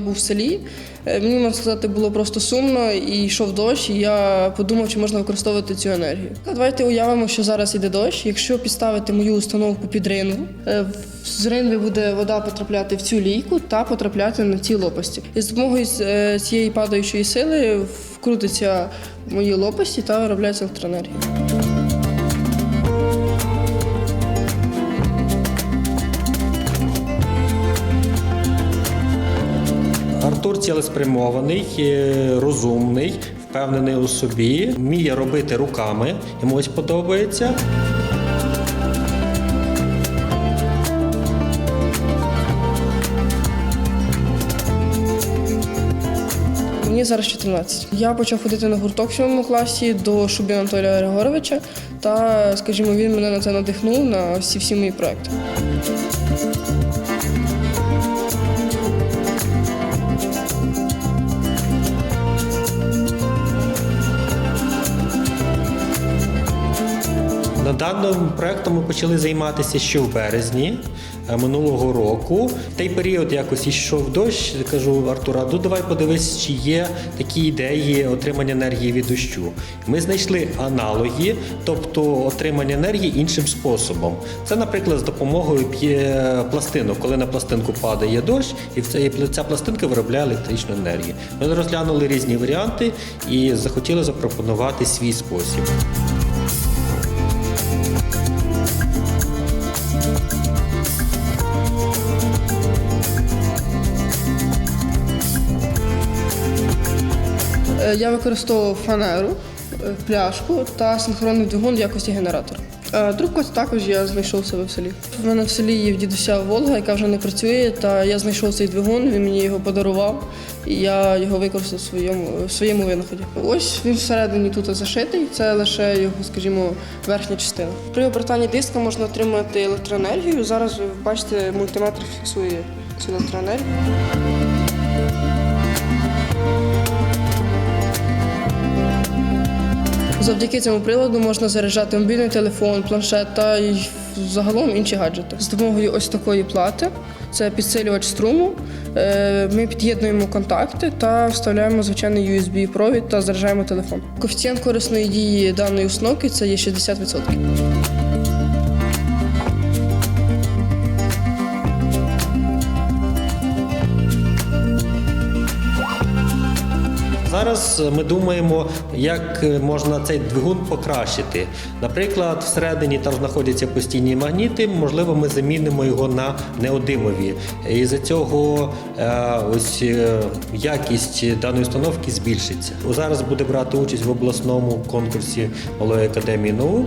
був в селі. Е, Мені можна сказати, було просто сумно і йшов дощ, і я подумав, чи можна використовувати цю енергію. Давайте уявимо, що зараз йде дощ. Якщо підставити мою установку під ринву, е, з ринви буде вода потрапляти в цю лійку та потрапляти на ці лопасті. І з допомогою е, цієї падаючої сили вкрутиться мої лопасті та виробляється електроенергія. Артур цілеспрямований, е, розумний, впевнений у собі, вміє робити руками, йому ось подобається. Мені зараз 14. Я почав ходити на гурток в сьомому класі до Шубі Анатолія Григоровича, та, скажімо, він мене на це надихнув на всі всі мої проекти. На даному проектом ми почали займатися ще в березні е, минулого року. В той період якось йшов дощ. Кажу Артура, ну давай подивись, чи є такі ідеї отримання енергії від дощу. Ми знайшли аналоги, тобто отримання енергії іншим способом. Це, наприклад, з допомогою пластинок, коли на пластинку падає дощ, і ця пластинка виробляє електричну енергію. Ми розглянули різні варіанти і захотіли запропонувати свій спосіб. Я використовував фанеру, е, пляшку та синхронний двигун в якості генератора. Е, Трубку також я знайшов себе в селі. В мене в селі є дідуся Волга, яка вже не працює, та я знайшов цей двигун, він мені його подарував, і я його використав в своєму, в своєму винаході. Ось він всередині тут зашитий, це лише його, скажімо, верхня частина. При обертанні диска можна отримати електроенергію. Зараз бачите, мультиметр фіксує цю електроенергію. Завдяки цьому приладу можна заряджати мобільний телефон, планшет та й загалом інші гаджети. З допомогою ось такої плати, це підсилювач струму. е, Ми під'єднуємо контакти та вставляємо звичайний USB-провід та заряджаємо телефон. Коефіцієнт корисної дії даної установки це є 60%. Зараз ми думаємо, як можна цей двигун покращити. Наприклад, всередині там знаходяться постійні магніти. Можливо, ми замінимо його на неодимові. І за цього е, ось е, якість даної установки збільшиться. Зараз буде брати участь в обласному конкурсі Малої академії наук.